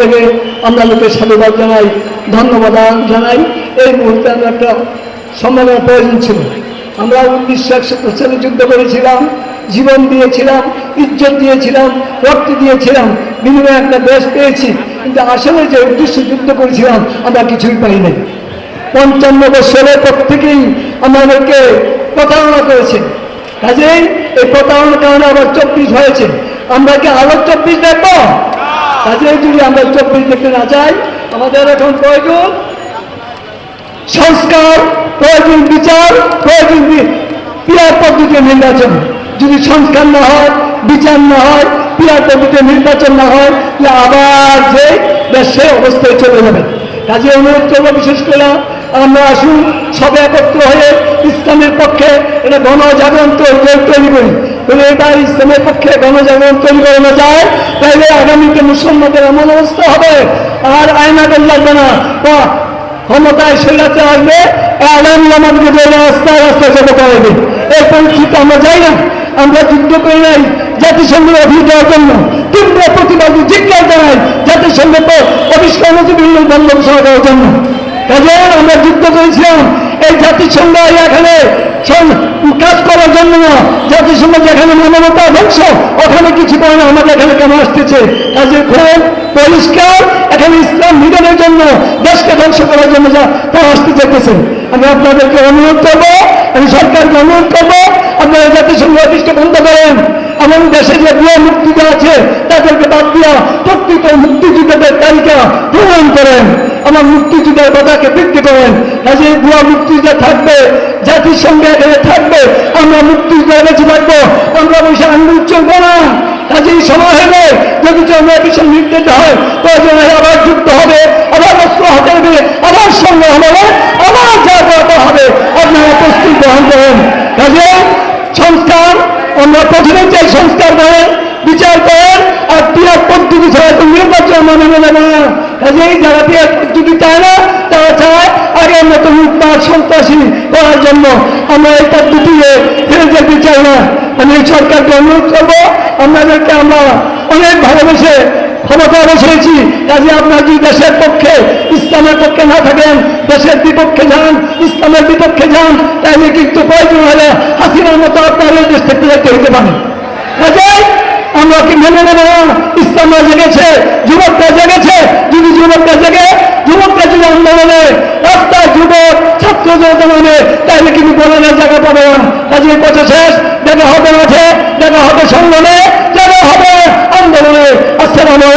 থেকে আমরা লোকের সাধুবাদ জানাই, ধন্যবাদ জানাই। এই মুহূর্তে আমরা একটা সম্মেলনের প্রয়োজন ছিল। আমরা উনিশশো একসত্তর সালে যুদ্ধ করেছিলাম, জীবন দিয়েছিলাম, ইজ্জত দিয়েছিলাম, রক্ত দিয়েছিলাম, বিনিময়ে একটা দেশ পেয়েছি। কিন্তু আসলে যে উদ্দেশ্য যুদ্ধ করেছিলাম, আমরা কিছুই পাই নাই পঞ্চান্ন বছরের পর থেকেই আমাদেরকে প্রতারণা করেছে। কাজেই এই প্রতারণার কারণে আবার চব্বিশ হয়েছে। আমরা কি আরও চব্বিশ দেখব? কাজেই যদি আমরা চব্বিশ দেখতে না চাই আমাদের এখন প্রয়োজন সংস্কার, প্রয়োজন বিচার, প্রয়োজন পিয়ার পদ্ধতিতে নির্বাচন। যদি সংস্কার না হয়, বিচার না হয় পিয়ার পদ্ধতিতে নির্বাচন না হয়, তাহলে আবার যে দেশে অবস্থায় চলে যাবে। কাজে অনুরোধ করব বিশেষ করে আমরা আসুন, সবে একত্র হয়ে ইসলামের পক্ষে এটা গণজাগরণ তৈরি করি। এবার ইসলামের পক্ষে গণজাগরণ তৈরি করানো যায় তাহলে আগামীতে মুসলমানদের এমন অবস্থা হবে, আর আয়নাগর লাগবে না। ক্ষমতায় সেলাতে আসবে আগামী আমাদেরকে ধরে রাস্তায় রাস্তায় যাবে করাবে এই পরিস্থিতি আমরা যাই না, আমরা যুদ্ধ করি নাই, জাতিসংঘের অফিস দেওয়ার জন্য। তীব্র প্রতিবাদ জিজ্ঞাসা জানাই জাতিসংঘ অফিস কর্মসূচি বন্ধ ঘোষণা করার জন্য। কাজে আমরা যুদ্ধ করেছিলাম জাতিসংঘ এখানে কাজ করার জন্য না জাতিসংঘ যেখানে মানবতা ধ্বংস। ওখানে কিছু করে না, আমাদের এখানে কেন আসতেছে? কাজে খুব পরিষ্কার এখানে ইসলাম নিধনের জন্য, দেশকে ধ্বংস করার জন্য যা তারা আসতে চাইতেছেন আমি আপনাদেরকে অনুরোধ করব, আমি সরকারকে অনুরোধ করব, আপনারা জাতিসংঘ অফিসকে বন্ধ করেন। আমার দেশে যে ভুয়া মুক্তিযোদ্ধা আছে, তাদেরকে বাদ দিয়া প্রকৃত মুক্তিযুদ্ধের তালিকা প্রমাণ করেন। আমার মুক্তিযুদ্ধের কথাকে বৃদ্ধি করেন। কাজে ভুয়া মুক্তিযোদ্ধা থাকবে, জাতির সঙ্গে এখানে থাকবে, আমরা মুক্তিযোদ্ধা বেঁচে থাকব, আমরা বসে আঙ্গুল চলবো না। কাজেই সময় হবে যদি আমরা কিছু নির্দেশ হয়, প্রয়োজন আবার যুক্ত হবে, আবার অস্ত্র হাতে হবে আবার সঙ্গে হবে, আবার যা দরকার হবে। আপনারা প্রস্তুত গ্রহণ করেন। কাজে সংস্কার, আমরা প্রথমে চাই সংস্কার করেন, বিচার করেন, আর পিয়ার পদ্ধতি ছাড়া তো নির্বাচন মানে মেনে না। কাজেই যারা পদ্ধতি চায় না, তারা চায় আগের মতো লুটপাট, সন্ত্রাসী করার জন্য আমরা এই পদ্ধতিতে ফিরে যেতে চাই না। আমি এই সরকারকে অনুরোধ করব, আপনাদেরকে আমরা অনেক ভালোবেসে ক্ষমতা বসেছি কাজে আপনার যদি দেশের পক্ষে, ইসলামের পক্ষে না থাকেন, দেশের বিপক্ষে যান, ইসলামের বিপক্ষে যান, তাহলে কিন্তু প্রয়োজন হলে হাসিনার মতো আপনার এই দেশ থেকে যেতে হতে পারে কাজে আমরা কি মেনে নেব না? ইসলামরা জেগেছে, যুবকরা জেগেছে যুবকরা জেগে যুবকরা যদি আন্দোলনে রাস্তায় যুবক ছাত্র জনতা তাহলে কিন্তু বলানোর জায়গা পাবে না। কাজে কথা শেষ। দেখা হবে মাঠে, দেখা হবে সংগ্রামে, দেখা হবে আন্দোলনে। আসসালামু